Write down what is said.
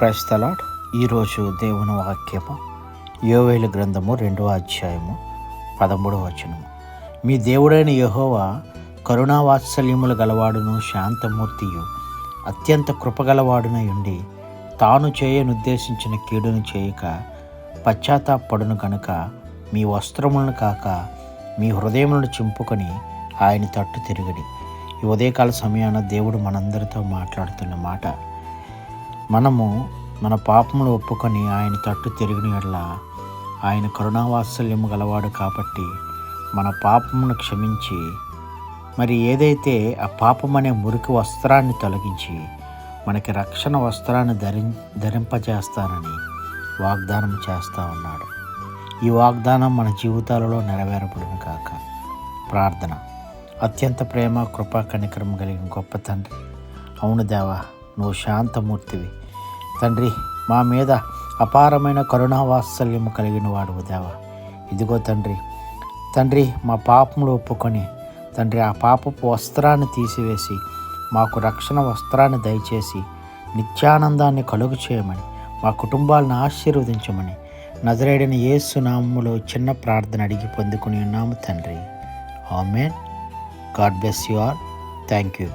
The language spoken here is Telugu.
క్రైస్తలాడ్ ఈరోజు దేవుని వాక్యము యోవేలు గ్రంథము రెండవ అధ్యాయము పదమూడవ వచనము. మీ దేవుడైన యహోవా కరుణావాత్సల్యములు గలవాడును శాంతమూర్తియు అత్యంత కృపగలవాడునై ఉండి తాను చేయనుద్దేశించిన కీడును చేయక పశ్చాత్తాపడును గనుక మీ వస్త్రములను కాక మీ హృదయములను చింపుకొని ఆయన తట్టు తిరిగడి. ఈ ఉదయకాల సమయాన దేవుడు మనందరితో మాట్లాడుతున్న మాట మనము మన పాపములు ఒప్పుకొని ఆయన తట్టు తిరిగిన ఎడల ఆయన కరుణావాత్సల్యము గలవాడు కాబట్టి మన పాపమును క్షమించి మరి ఏదైతే ఆ పాపం అనే మురికి వస్త్రాన్ని తొలగించి మనకి రక్షణ వస్త్రాన్ని ధరి ధరింపజేస్తానని వాగ్దానం చేస్తూ ఉన్నాడు. ఈ వాగ్దానం మన జీవితాలలో నెరవేరబడిన కాక ప్రార్థన. అత్యంత ప్రేమ కృపా కనికరం కలిగిన గొప్ప తండ్రి. అవును దేవా నువ్వు శాంతమూర్తివి. తండ్రి మా మీద అపారమైన కరుణావాత్సల్యము కలిగిన వాడు దేవా. ఇదిగో తండ్రి తండ్రి మా పాపములు ఒప్పుకొని తండ్రి ఆ పాపపు వస్త్రాన్ని తీసివేసి మాకు రక్షణ వస్త్రాన్ని దయచేసి నిత్యానందాన్ని కలుగు చేయమని మా కుటుంబాలను ఆశీర్వదించమని నజరేడిన యేసు నామములో చిన్న ప్రార్థన అడిగి పొందుకుని ఉన్నాము తండ్రి. Amen. God bless you all. Thank you